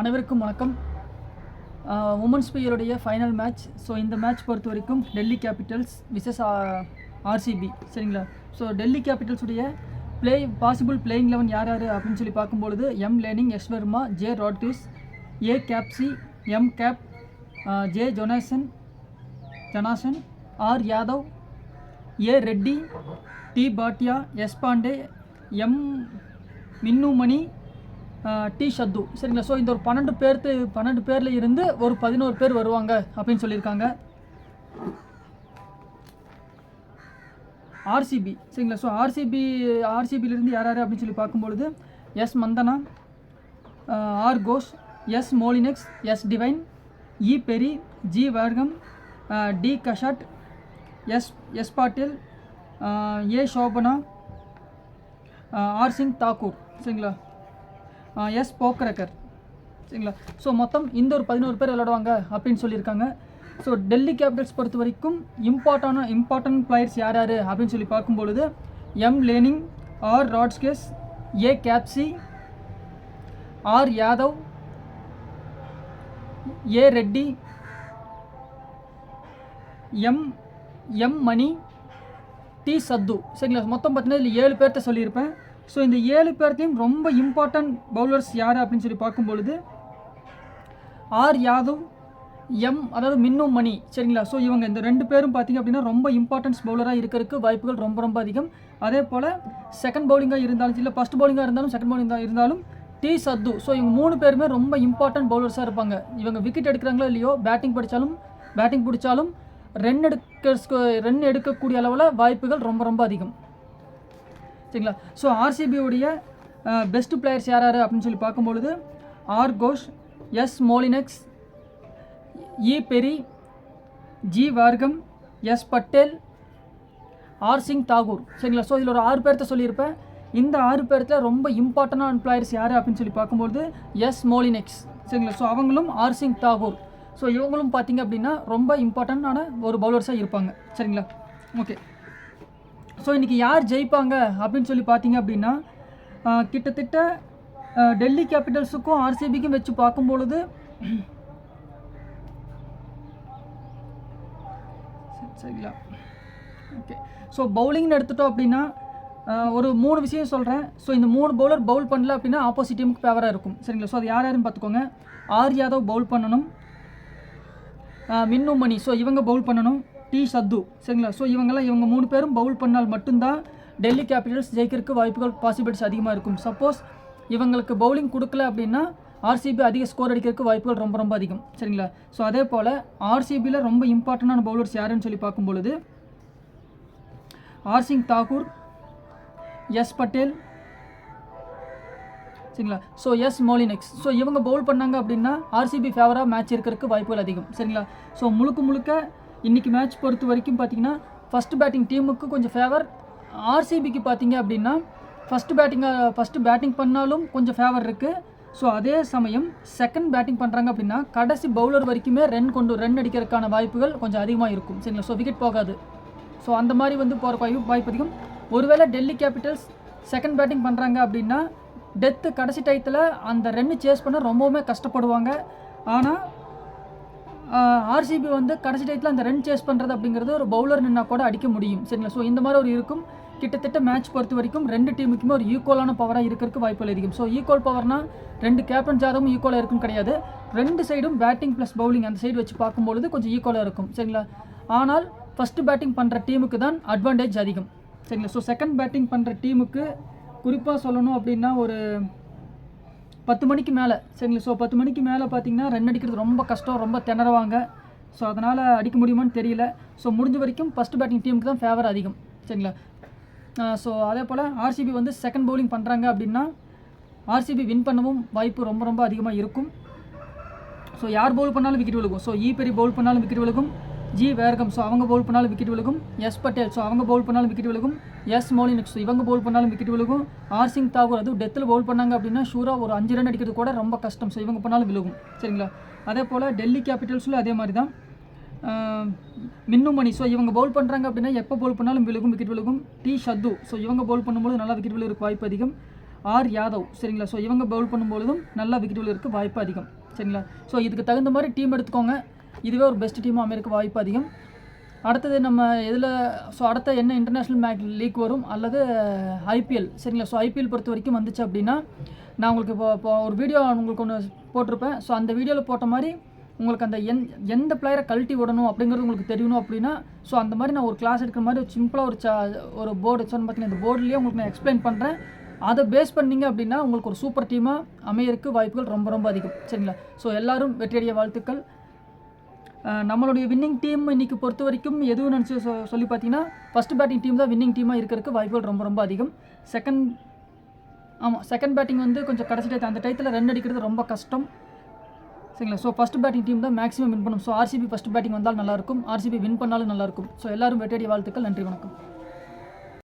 அனைவருக்கும் வணக்கம். உமன்ஸ் பியருடைய ஃபைனல் மேட்ச் ஸோ இந்த மேட்ச் பொறுத்த வரைக்கும் டெல்லி கேபிட்டல்ஸ் விசஸ் ஆர்சிபி சரிங்களா? So Delhi கேபிட்டல்ஸுடைய play possible playing eleven யார் யார் அப்படின்னு சொல்லி பார்க்கும்பொழுது M Lanning S Verma J Rodrigues A Capsey M Kapp J Jonassen Jonassen R Yadav A Reddy T Bhatia S Pandey M Minnu Mani T Sadhu சரிங்களா? ஸோ இந்த ஒரு பன்னெண்டு பேர்த்து பன்னெண்டு பேரில் இருந்து ஒரு பதினோரு பேர் வருவாங்க அப்படின்னு சொல்லியிருக்காங்க. ஆர்சிபி சரிங்களா? ஸோ ஆர்சிபி ஆர்சிபியிலிருந்து யார் யார் அப்படின்னு சொல்லி பார்க்கும்பொழுது S Mandhana R Ghosh S Molineux S Devine E Perry G Wareham T Kashat S S Patil A Sobhana R Singh Thakur. சரிங்களா? எஸ் போக்ரக்கர் சரிங்களா? ஸோ மொத்தம் இந்த ஒரு பதினோரு பேர் விளையாடுவாங்க அப்படின்னு சொல்லியிருக்காங்க. ஸோ டெல்லி கேபிட்டல்ஸ் பொறுத்த வரைக்கும் இம்பார்ட்டான இம்பார்ட்டன்ட் பிளேயர்ஸ் யார் யார் அப்படின்னு சொல்லி பார்க்கும்பொழுது M Lanning R Rodrigues A Capsey R Yadav A Reddy M M Mani T Sadhu சரிங்களா? மொத்தம் பார்த்தீங்கன்னா இதில் ஏழு பேர்த்த சொல்லியிருப்பேன். ஸோ இந்த ஏழு பேர்த்தையும் ரொம்ப இம்பார்ட்டன்ட் பவுலர்ஸ் யார் அப்படின்னு சொல்லி பார்க்கும்பொழுது ஆர் யாதவ் எம் அதாவது மின்னும் மணி சரிங்களா? ஸோ இவங்க இந்த ரெண்டு பேரும் பார்த்தீங்க அப்படின்னா ரொம்ப இம்பார்ட்டன்ஸ் பவுலராக இருக்கிறதுக்கு வாய்ப்புகள் ரொம்ப ரொம்ப அதிகம். அதே போல் செகண்ட் பவுலிங்காக இருந்தாலும் இல்லை ஃபஸ்ட் பவுலிங்காக இருந்தாலும் செகண்ட் பவுலிங்காக இருந்தாலும் டி சத்து. ஸோ இவங்க மூணு பேருமே ரொம்ப இம்பார்ட்டன்ட் பவுலர்ஸாக இருப்பாங்க. இவங்க விக்கெட் எடுக்கிறாங்களோ இல்லையோ பேட்டிங் படித்தாலும் பேட்டிங் பிடிச்சாலும் ரன் எடுக்க ரன் எடுக்கக்கூடிய அளவில் வாய்ப்புகள் ரொம்ப ரொம்ப அதிகம். சரிங்களா? ஸோ ஆர்சிபியுடைய பெஸ்ட் பிளேயர்ஸ் யார் யார் அப்படின்னு சொல்லி பார்க்கும்பொழுது R Ghosh S Molineux E Perry G Wareham S Patel R Singh Thakur. சரிங்களா? ஸோ இதில் ஒரு ஆறு பேர்த்த சொல்லியிருப்பேன். இந்த ஆறு பேர்த்தில் ரொம்ப இம்பார்ட்டண்டான பிளேயர்ஸ் யார் அப்படின்னு சொல்லி பார்க்கும்பொழுது எஸ் மோலினெக்ஸ். சரிங்களா? ஸோ அவங்களும் ஆர் சிங் தாகூர். ஸோ இவங்களும் பார்த்தீங்க அப்படின்னா ரொம்ப இம்பார்ட்டண்டான ஒரு பவுலர்ஸாக இருப்பாங்க. சரிங்களா? ஓகே ஸோ இன்றைக்கி யார் ஜெயிப்பாங்க அப்படின்னு சொல்லி பார்த்தீங்க அப்படின்னா கிட்டத்தட்ட டெல்லி கேபிட்டல்ஸுக்கும் ஆர்சிபிக்கும் வச்சு பார்க்கும்பொழுது சரி, சரிங்களா? ஓகே ஸோ பவுலிங்னு எடுத்துட்டோம் அப்படின்னா ஒரு மூணு விஷயம் சொல்கிறேன் ஸோ இந்த மூணு பவுலர் பவுல் பண்ணல அப்படின்னா ஆப்போசிட் டீமுக்கு ஃபேவராக இருக்கும். சரிங்களா? ஸோ அது யார் யாருன்னு பார்த்துக்கோங்க. ஆர் யாதவ் பவுல் பண்ணணும். மின்னு மணி. ஸோ இவங்க பவுல் பண்ணணும். டி சத்து சரிங்களா? ஸோ இவங்கெல்லாம் இவங்க மூணு பேரும் பவுல் பண்ணால் மட்டும்தான் டெல்லி கேபிட்டல்ஸ் ஜெயிக்கிறதுக்கு வாய்ப்புகள் பாசிபிலிட்டிஸ் அதிகமாக இருக்கும். சப்போஸ் இவங்களுக்கு பவுலிங் கொடுக்கல அப்படின்னா ஆர்சிபி அதிக ஸ்கோர் அடிக்கிறதுக்கு வாய்ப்புகள் ரொம்ப ரொம்ப அதிகம் சரிங்களா? ஸோ அதே போல் ஆர்சிபியில் ரொம்ப இம்பார்ட்டண்டான பவுலர்ஸ் யாருன்னு சொல்லி பார்க்கும் பொழுது ஆர் சிங் தாக்கூர் எஸ் பட்டேல் சரிங்களா? So S மோலினெக்ஸ். ஸோ இவங்க பவுல் பண்ணாங்க அப்படின்னா ஆர்சிபி ஃபேவராக மேட்ச் இருக்கிறதுக்கு வாய்ப்புகள் அதிகம் சரிங்களா? ஸோ முழுக்க முழுக்க இன்றைக்கி மேட்ச் பொறுத்த வரைக்கும் பார்த்தீங்கன்னா ஃபஸ்ட் பேட்டிங் டீமுக்கு கொஞ்சம் ஃபேவர் ஆர்சிபிக்கு பார்த்தீங்க அப்படின்னா ஃபஸ்ட்டு பேட்டிங்காக ஃபஸ்ட்டு பேட்டிங் பண்ணாலும் கொஞ்சம் ஃபேவர் இருக்குது ஸோ அதே சமயம் செகண்ட் பேட்டிங் பண்ணுறாங்க அப்படின்னா கடைசி பவுலர் வரைக்குமே ரன் கொண்டு ரன் அடிக்கிறதுக்கான வாய்ப்புகள் கொஞ்சம் அதிகமாக இருக்கும். சரிங்களா? ஸோ விக்கெட் போகாது. ஸோ அந்த மாதிரி வந்து போகிற வாய்ப்பு வாய்ப்பு அதிகம். ஒருவேளை டெல்லி கேபிட்டல்ஸ் செகண்ட் பேட்டிங் பண்ணுறாங்க அப்படின்னா டெத்து கடைசி டயத்தில் அந்த ரன்னு சேஸ் பண்ண ரொம்பவுமே கஷ்டப்படுவாங்க. ஆனால் ஆர்சிபி வந்து கடைசி டயத்தில் அந்த ரன் சேஸ் பண்ணுறது அப்படிங்கிறது ஒரு பவுலர் நின்னா கூட அடிக்க முடியும். சரிங்களா? ஸோ இந்த மாதிரி ஒரு இருக்கும். கிட்டத்தட்ட மேட்ச் பொறுத்த வரைக்கும் ரெண்டு டீமுக்குமே ஒரு ஈக்குவலான பவராக இருக்கிறதுக்கு வாய்ப்புகள் அதிகம். ஸோ ஈக்குவல் பவர்னால் ரெண்டு கேப்டன் ஜாதகம் ஈக்குவலாக இருக்கும் கிடையாது. ரெண்டு சைடும் பேட்டிங் ப்ளஸ் பவுலிங் அந்த சைடு வச்சு பார்க்கும்பொழுது கொஞ்சம் ஈக்குவலாக இருக்கும். சரிங்களா? ஆனால் ஃபஸ்ட்டு பேட்டிங் பண்ணுற டீமுக்கு தான் அட்வான்டேஜ் அதிகம். சரிங்களா? ஸோ செகண்ட் பேட்டிங் பண்ணுற டீமுக்கு குறிப்பாக சொல்லணும் அப்படின்னா ஒரு பத்து மணிக்கு மேலே சரிங்களா? ஸோ பத்து மணிக்கு மேலே பார்த்தீங்கன்னா ரன் அடிக்கிறது ரொம்ப கஷ்டம் ரொம்ப திணறுவாங்க. ஸோ அதனால் அடிக்க முடியுமான்னு தெரியல. ஸோ முடிஞ்ச வரைக்கும் ஃபஸ்ட் பேட்டிங் டீமுக்கு தான் ஃபேவர் அதிகம் சரிங்களா? ஸோ அதே போல் ஆர்சிபி வந்து செகண்ட் பவுலிங் பண்ணுறாங்க அப்படின்னா ஆர்சிபி வின் பண்ணவும் வாய்ப்பு ரொம்ப ரொம்ப அதிகமாக இருக்கும். ஸோ யார் பவுல் பண்ணாலும் விக்கெட் விழுகும். ஸோ ஈ e பெரிய பவுல் பண்ணாலும் விக்கெட் விழுகும். ஜி வேர்கம். ஸோ அவங்க பவுல் பண்ணாலும் விக்கெட் விழுகும். எஸ் பட்டேல். ஸோ அவங்க பவுல் பண்ணாலும் விக்கெட் விழுகும். எஸ் மோலினிக்ஸ் இவங்க பவுல் பண்ணாலும் விக்கெட் விழுகும். ஆர் சிங் தாகூர் அதுவும் டெத்தில் பவுல் பண்ணாங்க அப்படின்னா ஷூராக ஒரு அஞ்சு ரன் அடிக்கிறது கூட ரொம்ப கஷ்டம். ஸோ இவங்க பண்ணாலும் விழுகும். சரிங்களா? அதே போல் டெல்லி கேபிட்டல்ஸில் அதே மாதிரி தான் மின்னுமணி ஸோ இவங்க பவுல் பண்ணுறாங்க அப்படின்னா எப்போ பவுல் பண்ணாலும் விழுகும் விக்கெட் விழுகும். டி ஷத்து. ஸோ இவங்க பவுல் பண்ணும்போது நல்லா விக்கெட் விழுகிறதுக்கு வாய்ப்பு அதிகம். ஆர் யாதவ். சரிங்களா? ஸோ இவங்க பவுல் பண்ணும்பொழுதும் நல்லா விக்கெட் விழுகிறதுக்கு வாய்ப்பு அதிகம். சரிங்களா? ஸோ இதுக்கு தகுந்த மாதிரி டீம் எடுத்துக்கோங்க. இதுவே ஒரு பெஸ்ட் டீமாக அமைக்க வாய்ப்பு அதிகம். அடுத்தது நம்ம இதில் ஸோ அடுத்த என்ன இன்டர்நேஷ்னல் மேக் லீக் வரும்? அல்லது ஐபிஎல் சரிங்களா? ஸோ ஐபிஎல் பொறுத்த வரைக்கும் வந்துச்சு அப்படின்னா நான் உங்களுக்கு இப்போ இப்போ ஒரு வீடியோ உங்களுக்கு ஒன்று போட்டிருப்பேன். ஸோ அந்த வீடியோவில் போட்ட மாதிரி உங்களுக்கு அந்த எந் எந்த பிளேயரை கழட்டி விடணும் அப்படிங்கிறது உங்களுக்கு தெரியணும் அப்படின்னா ஸோ அந்த மாதிரி நான் ஒரு கிளாஸ் எடுக்கிற மாதிரி ஒரு சிம்பிளாக ஒரு சா ஒரு போர்டு சொன்ன பார்த்தீங்கன்னா இந்த போர்டுலேயே உங்களுக்கு நான் எக்ஸ்பிளைன் பண்ணுறேன் அதை பேஸ் பண்ணீங்க அப்படின்னா உங்களுக்கு ஒரு சூப்பர் டீமாக அமையறக்கு வாய்ப்புகள் ரொம்ப ரொம்ப அதிகம். சரிங்களா? ஸோ எல்லோரும் வெற்றியடைய வாழ்த்துக்கள். நம்மளுடைய வின்னிங் டீம் இன்னைக்கு பொறுத்த வரைக்கும் எதுவும் நினச்சி சொ சொல்லி பார்த்தீங்கன்னா ஃபஸ்ட் பேட்டிங் டீம் தான் வின்னிங் டீமாக இருக்கிறதுக்கு வாய்ப்புகள் ரொம்ப ரொம்ப அதிகம். செகண்ட் ஆமாம் செகண்ட் பேட்டிங் வந்து கொஞ்சம் கடைசி டயத்து அந்த டயத்தில் ரன் அடிக்கிறது ரொம்ப கஷ்டம். சரிங்களா? ஸோ ஃபஸ்ட் பேட்டிங் டீம் தான் மேக்ஸிமம் வின் பண்ணும். ஸோ ஆர்சிபி ஃபஸ்ட் பேட்டிங் வந்தால் நல்லாயிருக்கும் ஆர்சிபி வின் பண்ணாலும் நல்லாயிருக்கும் ஸோ எல்லாரும் வெட்டியடி வாழ்த்துக்கள். நன்றி வணக்கம்.